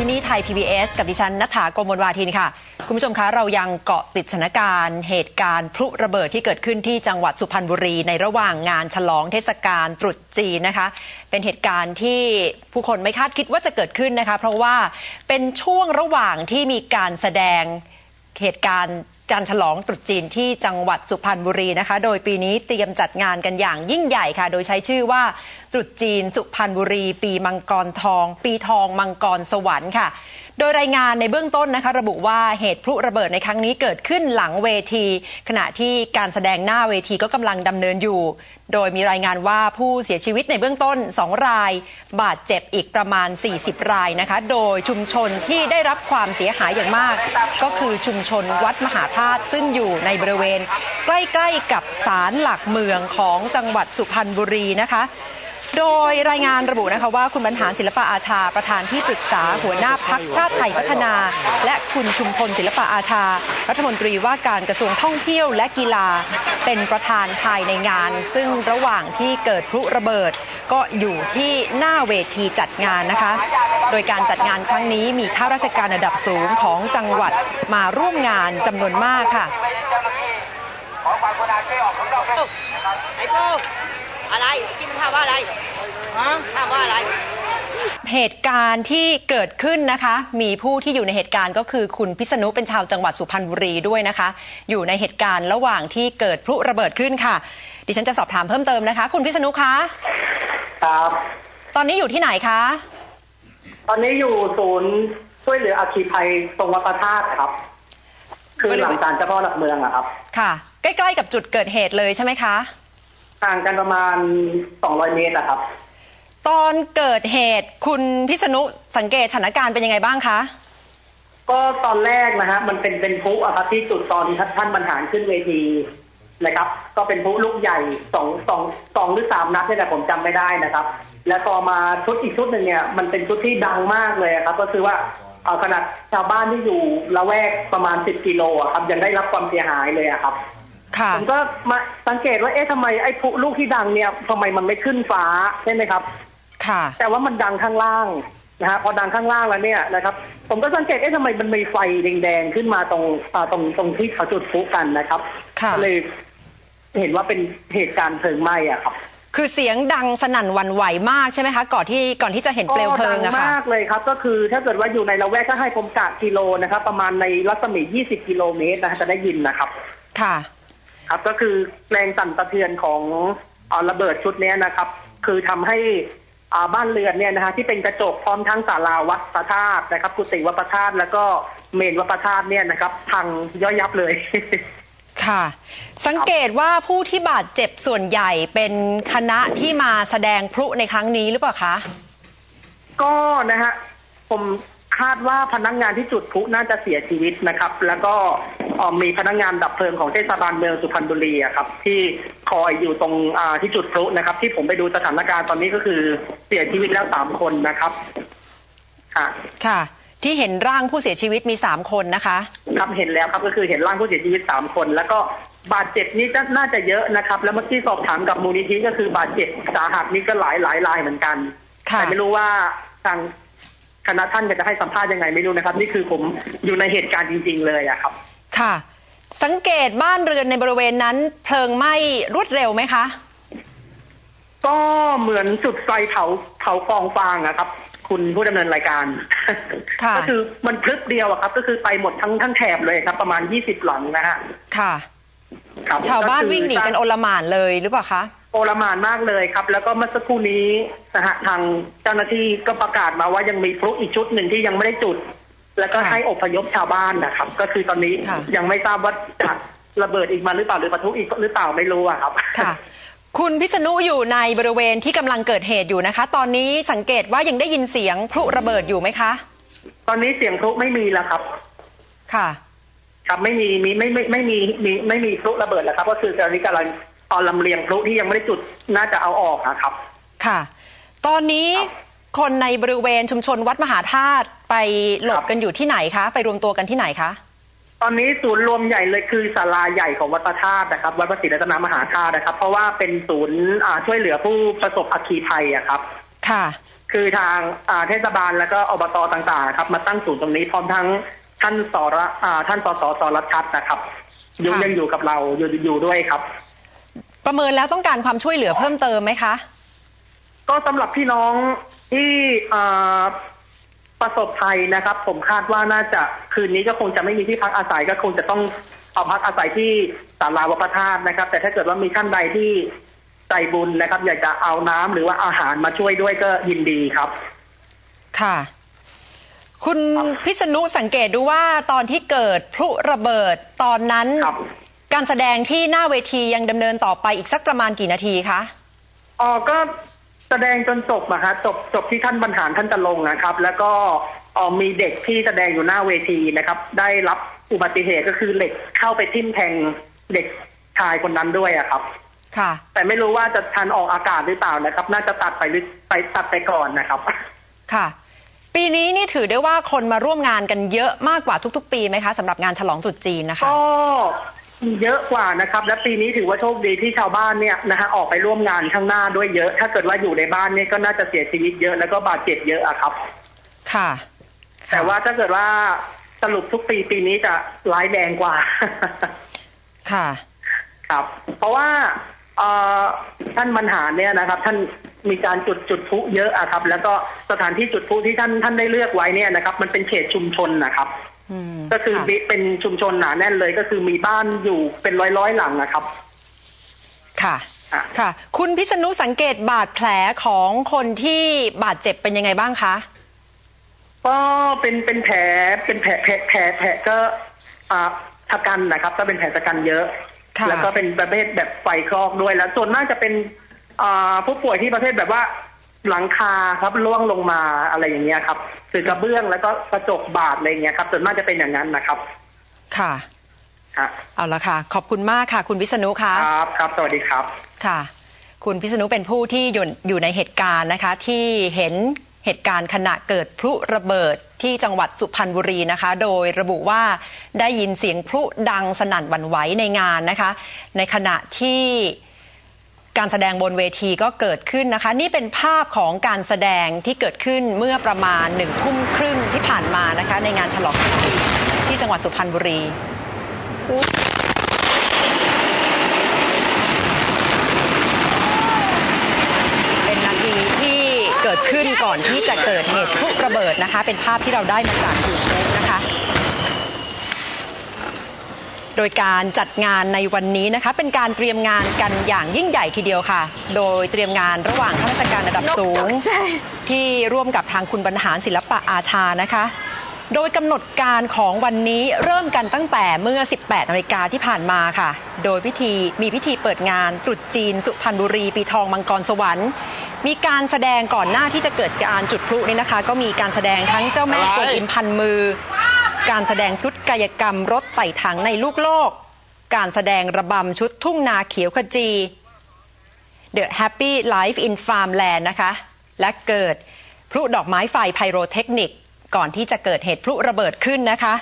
ที่นี่ไทย PBS กับดิฉันนัฐาโกมลวาทินค่ะ คุณผู้ชมคะเรายังเกาะติดสถานการณ์ เหตุการณ์พลุระเบิดที่เกิดขึ้นที่จังหวัดสุพรรณบุรี ในระหว่างงานฉลองเทศกาลตรุษจีนนะคะ เป็นเหตุการณ์ที่ผู้คนไม่คาดคิดว่าจะเกิดขึ้นนะคะ เพราะว่าเป็นช่วงระหว่างที่มีการแสดงเหตุการณ์ การฉลองตรุษจีนที่จังหวัดสุพรรณบุรีนะคะ โดยปีนี้เตรียมจัดงานกันอย่างยิ่งใหญ่ค่ะ โดยใช้ชื่อว่าตรุษจีนสุพรรณบุรี ปีมังกรทอง ปีทองมังกรสวรรค์ค่ะ โดยรายงานในเบื้องต้นนะคะ ระบุว่าเหตุพลุระเบิดในครั้งนี้เกิดขึ้นหลังเวที ขณะที่การแสดงหน้าเวทีก็กำลังดำเนินอยู่ โดยมีรายงานว่าผู้เสียชีวิตในเบื้องต้น 2 ราย บาดเจ็บอีกประมาณ 40 รายนะคะ โดยชุมชนที่ได้รับความเสียหายอย่างมาก ก็คือชุมชนวัดมหาธาตุซึ่งอยู่ในบริเวณ ใกล้ๆกับศาลหลักเมืองของจังหวัดสุพรรณบุรีนะคะ โดยรายงานระบุนะคะว่าคุณบรรหารศิลปะอาชา ประธานที่ปรึกษาหัวหน้าพักชาติไทยพัฒนา และคุณชุมพลศิลปะอาชา รัฐมนตรีว่าการกระทรวงท่องเที่ยวและกีฬา เป็นประธานภายในงาน ซึ่งระหว่างที่เกิดพลุระเบิด ก็อยู่ที่หน้าเวทีจัดงานนะคะ โดยการจัดงานครั้งนี้มีข้าราชการระดับสูงของจังหวัดมาร่วมงานจำนวนมากค่ะไอ้โป้ อะไรที่มันถามว่าอะไรถามว่าอะไร เหตุการณ์ที่เกิดขึ้นนะคะ มีผู้ที่อยู่ในเหตุการณ์ก็คือคุณพิษณุเป็นชาวจังหวัดสุพรรณบุรีด้วยนะคะ อยู่ในเหตุการณ์ระหว่างที่เกิดพลุระเบิดขึ้นค่ะ ดิฉันจะสอบถามเพิ่มเติมนะคะ คุณพิษณุคะครับ ตอนนี้อยู่ที่ไหนคะ ตอนนี้อยู่ศูนย์ช่วยเหลืออาคีภัยตรงวัดพระธาตุครับ คือบริเวณหลังศาลเจ้าพ่อหลักเมืองอะครับ ค่ะ ใกล้ ๆ กับจุดเกิดเหตุเลยใช่ไหมคะ ห่างกันประมาณ 200 เมตรอะครับ ตอนเกิดเหตุคุณพิษณุสังเกตสถานการณ์เป็นยังไงบ้างคะ ก็ตอนแรกนะฮะมันเป็นเป็นพลุอะครับที่จุดตอนที่ท่านบรรหารขึ้นเวทีนะครับ ก็เป็นพลุลูกใหญ่สองสองสองหรือสามนัดเนี่ยแหละผมจำไม่ได้นะครับ แล้วพอมาชุดอีกชุดหนึ่งเนี่ยมันเป็นชุดที่ดังมากเลยอะครับ ก็คือว่าเอาขนาดชาวบ้านที่อยู่ละแวกประมาณ10กิโลอะครับยังได้รับความเสียหายเลยอะครับค่ะ ผมก็มาสังเกตว่าเอ๊ะทำไมไอ้พลุลูกที่ดังเนี่ยทำไมมันไม่ขึ้นฟ้าใช่ไหมครับ ค่ะ แต่ว่ามันดังข้างล่างนะฮะพอดังข้างล่างแล้วเนี่ยนะครับ ผมก็สังเกตเอ๊ะทำไมมันมีไฟแดงๆขึ้นมาตรงอ่าตรงตรงที่เขาจุดพลุกันนะครับค่ะก็เลยเห็นว่าเป็นเหตุการณ์เพลิงไหม้อะครับคือเสียงดังสนั่นหวันไหวมากใช่ไหมคะ ก่อนที่ก่อนที่จะเห็นเปลวเพลิงก็ดัอะค่ะมากเลยครับ ก็คือถ้าเกิดว่าอยู่ในละแวกถ้าให้ผมกะกิโลนะครับ ประมาณในรัศมี 20 กิโลเมตรนะฮะจะได้ยินนะครับ ค่ะ ครับ ก็คือแรงสั่นสะเทือนของเอ่อระเบิดชุดเนี้ยนะครับ คือทำให้อ่าบ้านเรือนเนี่ยนะฮะที่เป็นกระจกพร้อมทั้งศาลาวัดพระธาตุนะครับ กุฏิวัดพระธาตุแล้วก็เมนวัดพระธาตุเนี่ยนะครับ พังย่อยยับเลยค่ะ สังเกตว่าผู้ที่บาดเจ็บส่วนใหญ่เป็นคณะที่มาแสดงพลุในครั้งนี้หรือเปล่าคะ ก็นะฮะผม คาดว่าพนักงานที่จุดพลุน่าจะเสียชีวิตนะครับ แล้วก็เอ่อมีพนักงานดับเพลิงของเทศบาลเมืองสุพรรณบุรีอะครับ ที่คอยอยู่ตรงอ่าที่จุดพลุนะครับ ที่ผมไปดูสถานการณ์ตอนนี้ก็คือเสียชีวิตแล้วสามคนนะครับค่ะค่ะ ที่เห็นร่างผู้เสียชีวิตมี 3 คนนะคะ ครับเห็นแล้วครับก็คือเห็นร่างผู้เสียชีวิตสามคน แล้วก็บาดเจ็บนี่น่าจะเยอะนะครับ แล้วเมื่อกี้สอบถามกับมูลนิธิก็คือบาดเจ็บสาหัสนี่ก็หลายหลายรายเหมือนกัน ค่ะ แต่ไม่รู้ว่าทาง คณะท่านจะให้สัมภาษณ์ยังไงไม่รู้นะครับ นี่คือผมอยู่ในเหตุการณ์จริง ๆ เลยอะครับ ค่ะ สังเกตบ้านเรือนในบริเวณนั้นเพลิงไหม้รวดเร็วไหมคะ ก็เหมือนจุดไฟเผาเผากองฟางอะครับ คุณผู้ดำเนินรายการค่ะก็คือมันพลึบเดียวอะครับ ก็คือไปหมดทั้งทั้งแถบเลยครับ ประมาณยี่สิบหลังนะฮะค่ะครับชาวบ้านก็คือวิ่งหนีกันโอลหม่านเลยหรือเปล่าคะ โอลหมานมากเลยครับ แล้วก็เมื่อสักครู่นี้นะฮะทางเจ้าหน้าที่ก็ประกาศมาว่ายังมีพลุอีกชุดหนึ่งที่ยังไม่ได้จุด แล้วก็ค่ะให้อพยพชาวบ้านนะครับ ก็คือตอนนี้ค่ะ ยังไม่ทราบว่าจะระเบิดอีกมาหรือเปล่าหรือปะทุอีกหรือเปล่าไม่รู้อะครับ ค่ะ คุณพิษณุอยู่ในบริเวณที่กำลังเกิดเหตุอยู่นะคะ ตอนนี้สังเกตว่ายังได้ยินเสียงพลุระเบิดอยู่ไหมคะ ตอนนี้เสียงพลุไม่มีแล้วครับ ค่ะ ครับไม่มีมีไม่ไม่ไม่มีมีไม่มีพลุระเบิดแล้วครับ ก็คือตอนนี้กำลัง เอาลำเลียงพลุที่ยังไม่ได้จุดน่าจะเอาออกนะครับ ค่ะ ตอนนี้ครับคนในบริเวณชุมชนวัดมหาธาตุไปหลบครับกันอยู่ที่ไหนคะ ไปรวมตัวกันที่ไหนคะ ตอนนี้ศูนย์รวมใหญ่เลยคือศาลาใหญ่ของวัดพระธาตุนะครับ วัดพระศรีรัตนมหาธาตุนะครับ เพราะว่าเป็นศูนย์อ่าช่วยเหลือผู้ประสบอัคคีภัยอะครับ ค่ะ คือทางอ่าเทศบาลแล้วก็อบตต่างๆ ครับ มาตั้งศูนย์ตรงนี้พร้อมทั้งท่านสรอ่าท่านสสสรชัดนะครับอยู่ค่ะยังอยู่กับเราอยู่อยู่ด้วยครับ ประเมินแล้วต้องการความช่วยเหลือเพิ่มเติมไหมคะ ก็สำหรับพี่น้องที่อ่าประสบภัยนะครับ ผมคาดว่าน่าจะคืนนี้ก็คงจะไม่มีที่พักอาศัยก็คงจะต้องเอาพักอาศัยที่ศาลาวัดพระธาตุนะครับ แต่ถ้าเกิดว่ามีท่านใดที่ใจบุญนะครับ อยากจะเอาน้ำหรือว่าอาหารมาช่วยด้วยก็ยินดีครับ ค่ะ คุณครับพิษณุสังเกตดูว่าตอนที่เกิดพลุระเบิดตอนนั้นครับ การแสดงที่หน้าเวทียังดำเนินต่อไปอีกสักประมาณกี่นาทีคะ อ๋อก็แสดงจนจบอะฮะจบจบที่ท่านบรรหารท่านจะลงนะครับ แล้วก็อ๋อมีเด็กที่แสดงอยู่หน้าเวทีนะครับ ได้รับอุบัติเหตุก็คือเหล็กเข้าไปทิ่มแทงเด็กชายคนนั้นด้วยอะครับ ค่ะ แต่ไม่รู้ว่าจะทันออกอากาศหรือเปล่านะครับ น่าจะตัดไปหรือไปตัดไปก่อนนะครับ ค่ะ ปีนี้นี่ถือได้ว่าคนมาร่วมงานกันเยอะมากกว่าทุกๆ ปีไหมคะสำหรับงานฉลองตรุษจีนนะคะ ก็ เยอะกว่านะครับ และปีนี้ถือว่าโชคดีที่ชาวบ้านเนี่ยนะฮะออกไปร่วมงานข้างหน้าด้วยเยอะ ถ้าเกิดว่าอยู่ในบ้านเนี่ยก็น่าจะเสียชีวิตเยอะแล้วก็บาดเจ็บเยอะอะครับ ค่ะ แต่ว่าถ้าเกิดว่าสรุปทุกปีปีนี้จะร้ายแรงกว่า ค่ะ ครับ เพราะว่าเอ่อท่านบรรหารเนี่ยนะครับ ท่านมีการจุดจุดพลุเยอะอะครับ แล้วก็สถานที่จุดพลุที่ท่านท่านได้เลือกไว้เนี่ยนะครับ มันเป็นเขตชุมชนนะครับอืม ก็คือค่ะเป็นชุมชนหนาแน่นเลย ก็คือมีบ้านอยู่เป็นร้อยร้อยๆหลังนะครับค่ะอะค่ะ คุณพิษณุสังเกตบาดแผลของคนที่บาดเจ็บเป็นยังไงบ้างคะก็เป็นเป็นแผลเป็นแผลแผลแผลแผลก็อ่าชะกันนะครับ ก็เป็นแผลชะกันเยอะค่ะแล้วก็เป็นประเภทแบบไฟคลอกด้วยแล้วส่วนมากจะเป็นอ่าผู้ป่วยที่ประเภทแบบว่า หลังคาครับล่วงลงมาอะไรอย่างเงี้ยครับคือกระเบื้องแล้วก็กระจกบาดอะไรอย่างเงี้ยครับส่วนมากจะเป็นอย่างนั้นนะครับ ค่ะฮะเอาละค่ะ ขอบคุณมากค่ะ คุณพิษณุค่ะครับครับ สวัสดีครับค่ะ คุณพิษณุเป็นผู้ที่อยู่อยู่ในเหตุการณ์นะคะ ที่เห็นเหตุการณ์ขณะเกิดพลุระเบิดที่จังหวัดสุพรรณบุรีนะคะ โดยระบุว่าได้ยินเสียงพลุดังสนั่นหวั่นไหวในงานนะคะ ในขณะที่ การแสดงบนเวทีก็เกิดขึ้นนะคะ นี่เป็นภาพของการแสดงที่เกิดขึ้นเมื่อประมาณหนึ่งทุ่มครึ่งที่ผ่านมานะคะ ในงานฉลองปีที่จังหวัดสุพรรณบุรีเป็นนาทีที่เกิดขึ้นก่อนที่จะเกิดเหตุพลุระเบิดนะคะ เป็นภาพที่เราได้มาจากยูทูบนะคะ โดยการจัดงานในวันนี้นะคะ เป็นการเตรียมงานกันอย่างยิ่งใหญ่ทีเดียวค่ะ โดยเตรียมงานระหว่างข้าราชการระดับสูง ที่ร่วมกับทางคุณบรรหารศิลปะอาชานะคะโดยกำหนดการของวันนี้เริ่มกันตั้งแต่เมื่อ 18นาฬิกาที่ผ่านมาค่ะ โดยพิธีมีพิธีเปิดงานตรุษจีน สุพรรณบุรี ปีทองมังกรสวรรค์ มีการแสดงก่อนหน้าที่จะเกิดการจุดพลุนี่นะคะ ก็มีการแสดงทั้งเจ้าแม่กวนอิมพันมือ การแสดงชุดกายกรรมรถไต่ถังในลูกโลก การแสดงระบำชุดทุ่งนาเขียวขจี The Happy Life in Farmland นะคะ และเกิดพลุดอกไม้ไฟไพโรเทคนิค ก่อนที่จะเกิดเหตุพลุระเบิดขึ้นนะคะ